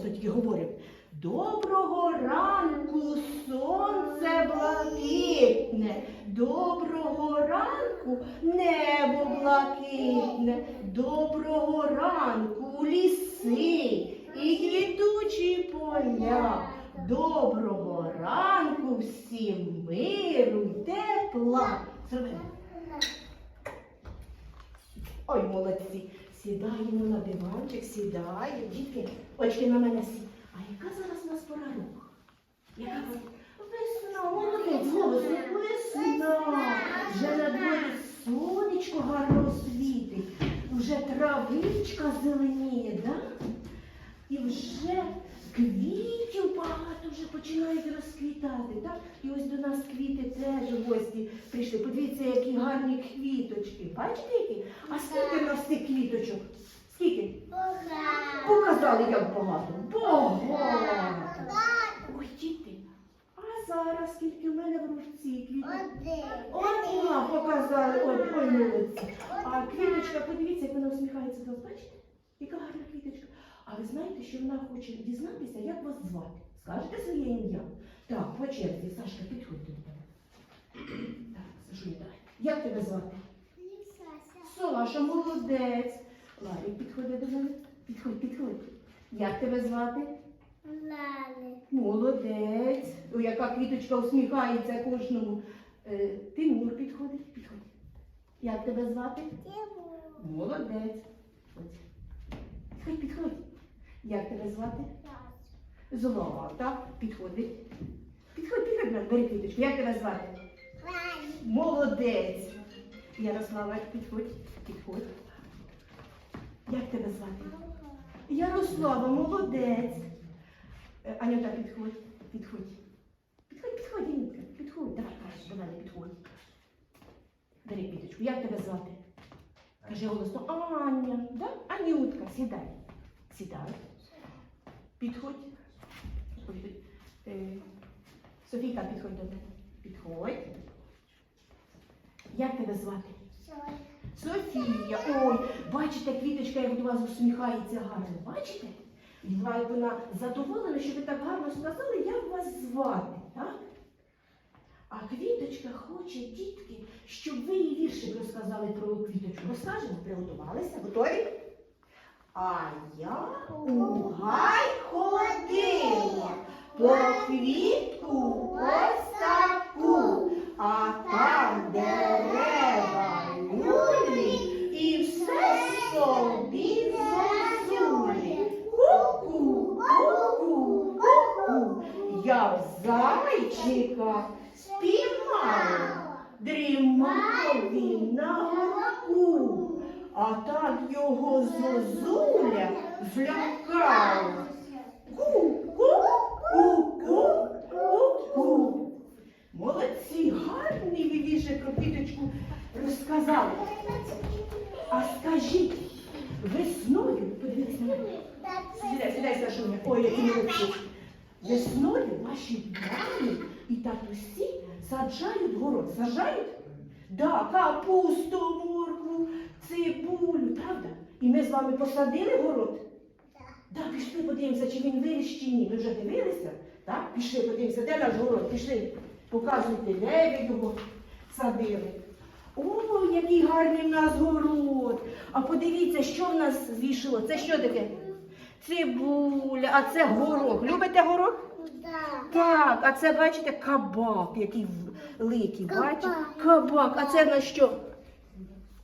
голосно тільки. Доброго ранку, сонце блакитне, доброго ранку, небо блакитне, доброго ранку, ліси і квітучі поля. Доброго ранку всім миру й тепла. Зроби. Ой, молодці. Сідаємо на диванчик, сідаємо. Дітки, очки на мене сі. А яка зараз у нас пора року? Яка пора? Весна, молодець, голосно, весна. Вже на дворі сонечко гарно світить. Вже травичка зеленіє, да? І вже квітів багато вже починають розквітати. Так? І ось до нас квіти теж гості прийшли. Подивіться, які гарні квіточки. Бачите, які? А скільки в нас цих квіточок? Скільки? Показали, як багато. Багато. Ой, діти. А зараз скільки в мене в ручці квіток? Одна показали. Ой, ой, молодці. А квіточка, подивіться, як вона усміхається до вас. Бачите? Яка гарна квіточка. А ви знаєте, що вона хоче дізнатися, як вас звати? Скажете своє ім'я? Так, по черзі, Сашка, підходь до мене. Так, Сашуня, давай. Як тебе звати? Саша, молодець. Ларі, підходи до мене. Підходь, підходь. Як тебе звати? Молодець. Ой, яка квіточка усміхається кожному. Е, Тимур підходить, підходь. Як тебе звати? Молодець. Ось. Підходь, підходь. Як тебе звати? Злата. Підходить. Підходь, підходь, бери квіточку. Як тебе звати? Молодець. Ярослава, підходь, підходь. Як тебе звати? Ярослава, молодець. Е, Анюта, підходь, підходь. Підходь, підходь, Анютка, підходь. Давай, краще, до мене підходь. Бери квіточку. Як тебе звати? Кажи голосно, Аня, да? Анютка, сідай. Сідай. Підходь. Е, Софійка, підходь до мене. Підходь. Як тебе звати? Софія. Ой, бачите, квіточка, як до вас усміхається гарно. Бачите? І вона задоволена, що ви так гарно сказали, як вас звати, так? А квіточка хоче, дітки, щоб ви їй віршик розказали про квіточку. Розкажемо, приготувалися, готові? А я у гай ходила, по квітку ось таку, а там дерева люлі і все собі зозулі. Ку-ку, ку-ку, ку-ку. Я в зайчика спіймала, дрімав він на горку, а так його зозуля злякала. Ку-ку-ку-ку-ку. Молодці, гарний ви про квіточку розказали. А скажіть, весною, подивіться на мене. Сідай, сідай, Сашуня. Ой, які молодці. Весною ваші мами і татусі саджають город. Саджають? Да, капусту, моркву, цибулю, правда? І ми з вами посадили город? Да, пішли подивимося, чи він виріс чи ні. Ми вже дивилися, так? Пішли подивимося, де наш город? Пішли, показуйте, де ви його садили. О, який гарний в нас город. А подивіться, що в нас зійшло. Це що таке? Цибуля, а це горох. Любите горох? Так, а це, бачите, кабак, який великий, бачите? Кабак, а це на що?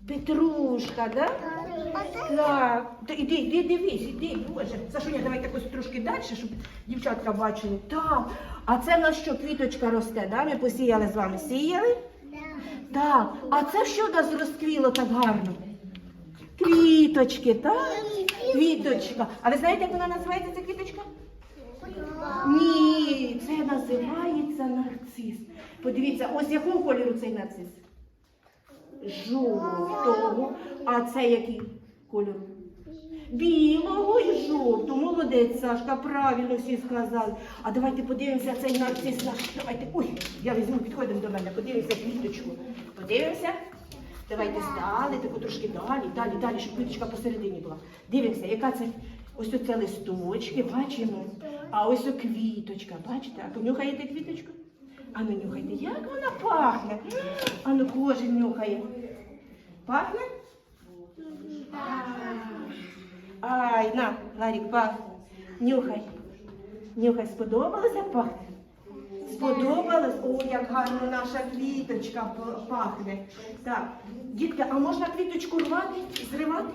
Петрушка, да? Так. Та Іди, іди, дивись, іди, Боже. Сашуня, давай якось трошки далі, щоб дівчатка бачили. Так. А це в нас що, квіточка росте, да? Ми посіяли з вами. Сіяли? Так. А це що нас розквіло так гарно? Квіточки, так? Квіточка. А ви знаєте, як вона називається ця квіточка? Ні, це називається нарцис. Подивіться, ось якого кольору цей нарцис? Жовтого. А це який кольор? Білого і жовтого. Молодець, Сашка, правильно всі сказали. А давайте подивимося цей нарцис наш. Давайте. Ой, я візьму, підходимо до мене, подивимося квіточку. Подивимося. Давайте стали, таку трошки далі, далі, далі, щоб квіточка посередині була. Дивимося, яка це Ось оце листочки, бачимо. А ось о квіточка, бачите? А понюхаєте квіточку? А ну нюхайте, як вона пахне. А ну кожен нюхає. Пахне? Ай, на, Ларік, пах. Нюхай. Нюхай, сподобалося пахне? Сподобалось? О, як гарно наша квіточка пахне. Так, дітки, а можна квіточку рвати, зривати?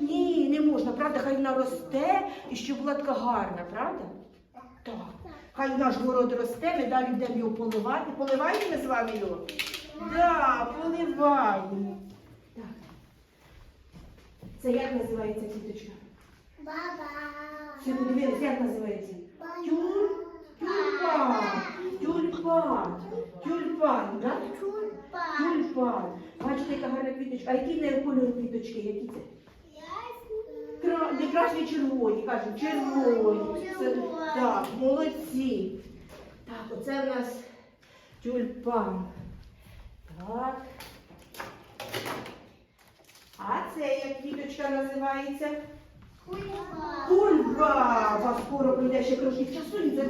Ні, не можна, правда, хай вона росте і щоб була така гарна, правда? Так. Хай наш город росте, ми далі будемо його поливати. Поливаємо ми з вами його? Так, поливаємо. Так. Це як називається квіточка? Баба. Це подивилися, як називається? Тюль, тюльпан, тюльпан, тюльпан, да? Тюльпан. Бачите, яка гарна квіточка. А які в неї кольори квіточки? Які це? Не красні червоні, кажуть, червоні. Це... Так, молодці. Так, оце в нас тюльпан. Так. А це як квіточка називається? Кульбаба скоро прийде ще трошки часу, і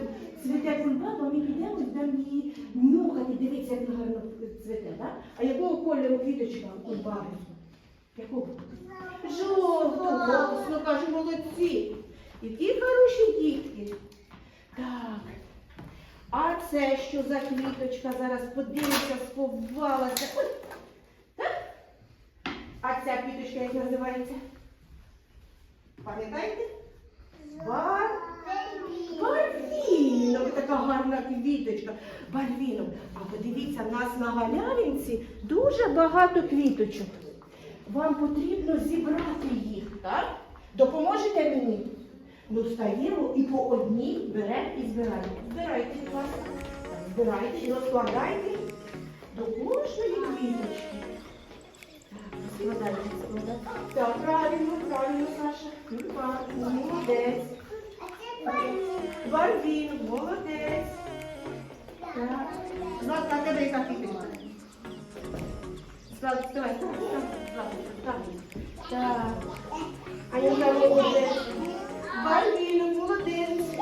цвіте кульбаба, ми підемо і будемо її нюхати. Дивіться, як вона гарно цвіте, так? А якого кольору квіточка у кульбаби? Якого? Жовтого, голосно кажу, молодці. Які хороші дітки. Так. А це що за квіточка? Зараз подивимося, сховалася. Ой. Так? А ця квіточка як називається? Пам'ятаєте? Бар... Барвінок, така гарна квіточка. Барвінок. А подивіться, в нас на галявинці дуже багато квіточок. Вам потрібно зібрати їх, так? Допоможете мені? Ну, стаємо і по одній беремо і збираємо. Збирайте, будь ласка. Збирайте і розкладайте до кожної квіточки. Так, розкладайте, розкладайте. Так, правильно, правильно, Саша. Молодець. Барвін, молодець. Так. Златка, тебе яка квіточка? Златка, давай, так, так, так, так. А я молодець. Барвін, молодець.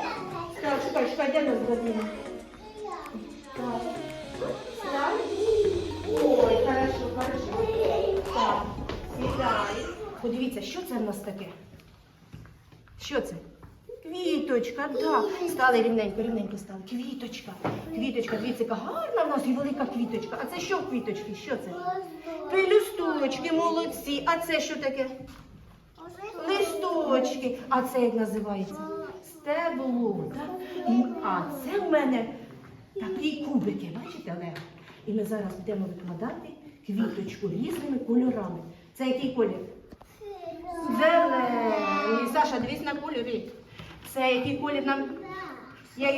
Так, шукай, шукай, де нас Барвін? Так. Так. Ой, хорошо, хорошо. Так, сідай. Подивіться, що це в нас таке? Що це? Квіточка, так. Стали рівненько, рівненько стали. Квіточка. Квіточка, дивіться, яка гарна в нас і велика квіточка. А це що в квіточки? Що це? Пелюсточки, молодці. А це що таке? Листочки. А це як називається? Стебло. Так? І- А це в мене такі кубики, бачите, Олег? І ми зараз будемо викладати квіточку різними кольорами. Це який колір? Зелений. Саша, дивись на кольори. Це який колір нам? Я...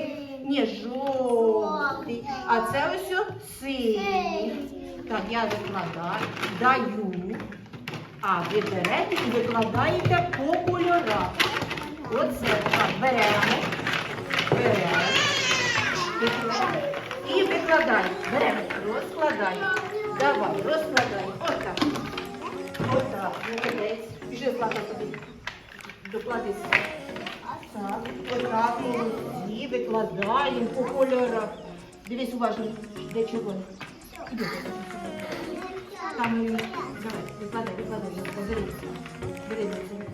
Ні, жовтий. А це ось синій. Так, я викладаю, даю. А ви берете і викладаєте по кольорах. Оце так, беремо. Беремо. І викладаємо. Беремо, розкладаємо. Давай, розкладаємо. Отак. Отак, молодець. Біжи, Злата, тобі. Докладися. Так, отак, молодці, викладаємо по кольорах. Дивись уважно, де червоний. Там, е, давай, викладай, викладай. Бери, бери.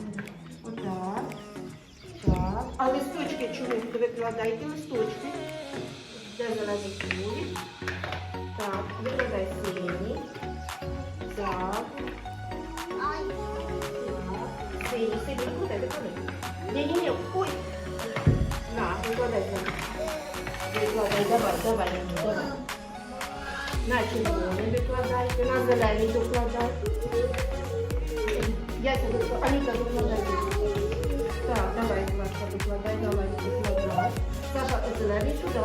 Отак. Так. А листочки чому ви викладаєте листочки? Де зелений кулі? Так, викладай синій. Так. Синій, синій, викладай, викладай. Ні-ні-ні, ой. На, викладай. Викладай, давай, давай, давай. На червоний викладайте, на зелений докладайте. Я це викладаю. Аніка докладай. Так, давай, Влашка, докладай, давай, докладай. Саша, зелений сюди.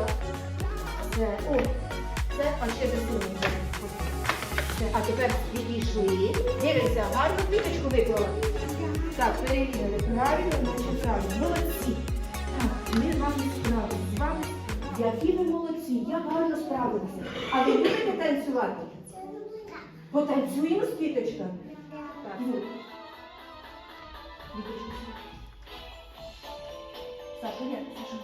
Це, о, це, а ще засунув. Це, А тепер відійшли. Дивимося, гарну квіточку виклала. Так, перевірили, правильно, значить правильно. Молодці. Так, ми з вами справилися. З вами, які ви молодці, як гарно справилися. А ви будете танцювати? Потанцюємо з квіточками? Так, ну. Квіточка. Саша, ні, Саша.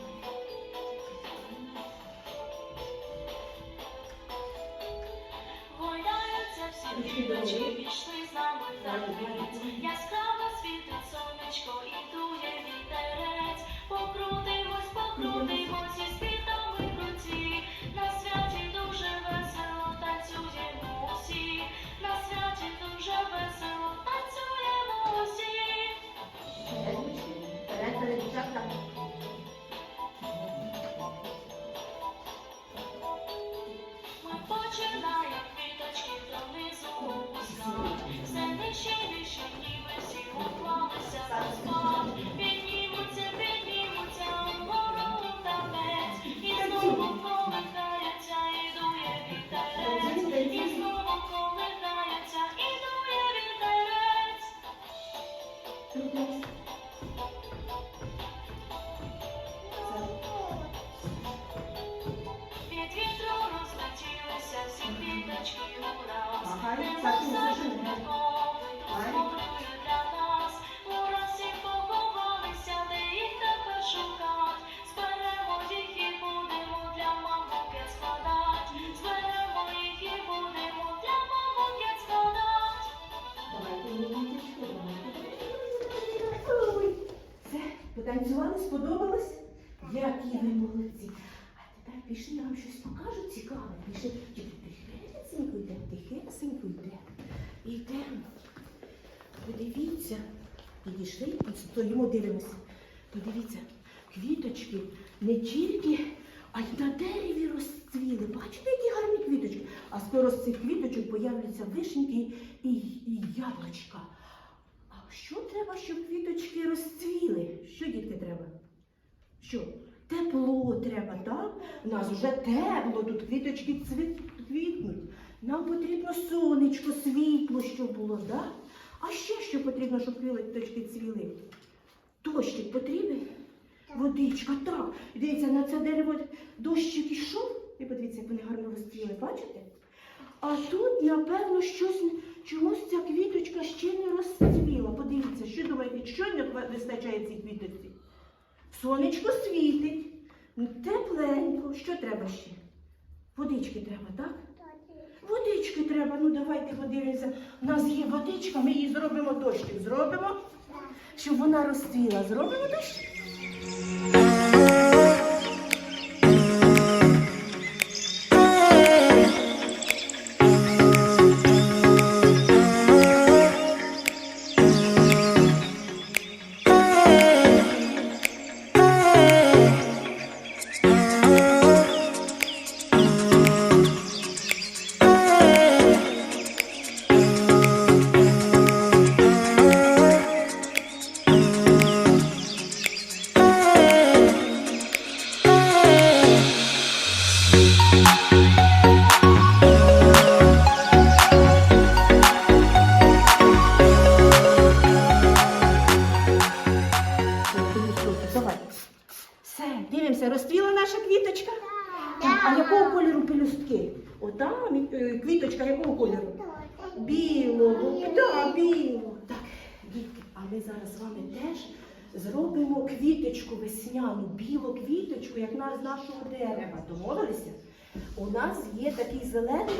Гойдаються всі квіточки, пішли з нами. Яскраво світить сонечко і дує вітерець. Покрутимось, покрутимось із квітами в руці. На святі дуже весело танцюємо усі. На святі дуже весело танцюємо усі. Ми починаємо квіточки донизу опускати. Сподобалось? Які ви молодці. А тепер пішли, я вам щось покажу цікаве. Пішли, тихесенько йде, тихесенько йде. Йдемо. Подивіться. Підійшли і стоїмо, дивимося. Подивіться, квіточки не тільки, а й на дереві розцвіли. Бачите, які гарні квіточки. А скоро з цих квіточок появляться вишеньки і, і яблучка. Що треба, щоб квіточки розцвіли? Що, дітки, треба? Що? Тепло треба, так? У нас вже тепло, тут квіточки цвіт- квітнуть. Нам потрібно сонечко, світло, щоб було, так? А ще що потрібно, щоб квіточки цвіли? Дощик потрібен? Водичка, так. Дивіться, на це дерево дощик ішов. І подивіться, як вони гарно розцвіли, бачите? А тут, напевно, щось чомусь ця квіточка ще не розцвіла. Подивіться, що думаєте, що не вистачає цій квіточці? Сонечко світить, ну, тепленько. Що треба ще? Водички треба, так? Водички треба. Ну давайте подивимося. У нас є водичка, ми її зробимо дощик. Зробимо, щоб вона розцвіла. Зробимо дощик? Квіточка якого кольору? Білого. Так, білого. Так, дітки, а ми зараз з вами теж зробимо квіточку весняну, білу квіточку, як на з нашого дерева. Домовилися? У нас є такий зелений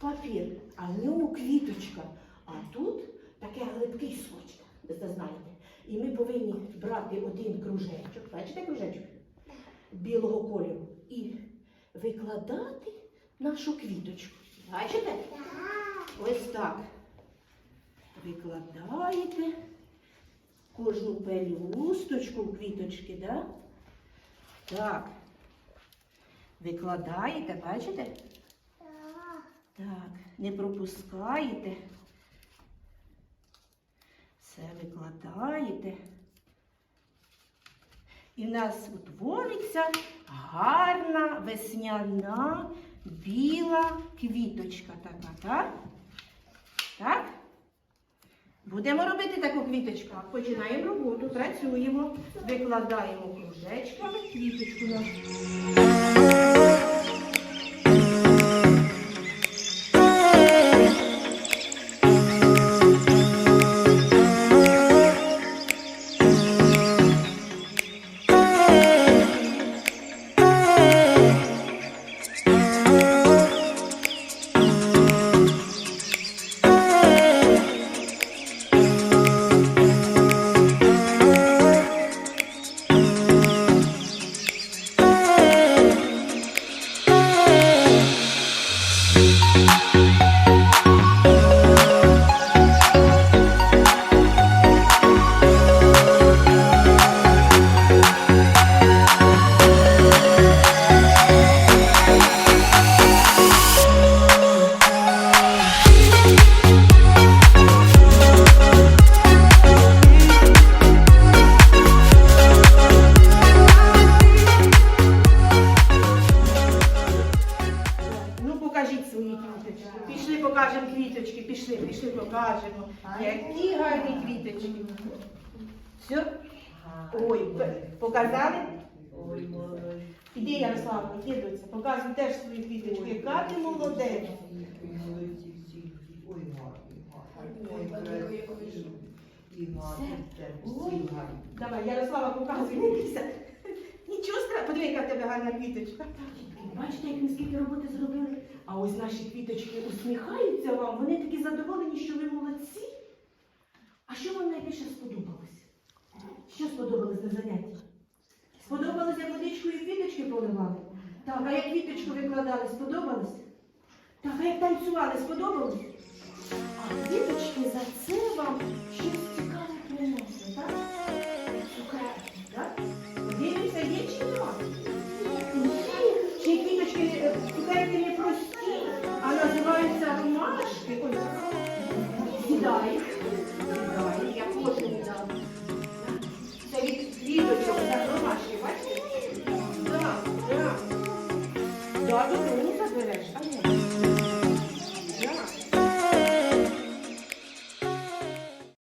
папір, а в ньому квіточка. А тут таке глибкий скотч, ви це знаєте. І ми повинні брати один кружечок, бачите кружечок білого кольору, і викладати нашу квіточку. Бачите? Ось так. Викладаєте кожну пелюсточку квіточки, да? Так. Викладаєте, бачите? Так, не пропускаєте. Все викладаєте. І в нас утвориться гарна весняна біла квіточка така, так? Так? Будемо робити таку квіточку. Починаємо роботу, працюємо, викладаємо кружечками квіточку Все? Ой, п- показали? Іди, Ярослава, доця, показуй теж свої квіточки. Яка ти молодець. Давай, Ярослава, показуй, не бійся. Нічого страшного, подиви, яка в тебе гарна квіточка. Бачите, як ми скільки роботи зробили? А ось наші квіточки усміхаються вам, вони такі задоволені, що ви молодці. А що вам найбільше сподобалось? Що сподобалось на занятті? Сподобалось, як водичкою квіточки поливали? Так, а як квіточку викладали, сподобалось? Так, а як танцювали, сподобалось? А квіточки за це вам щось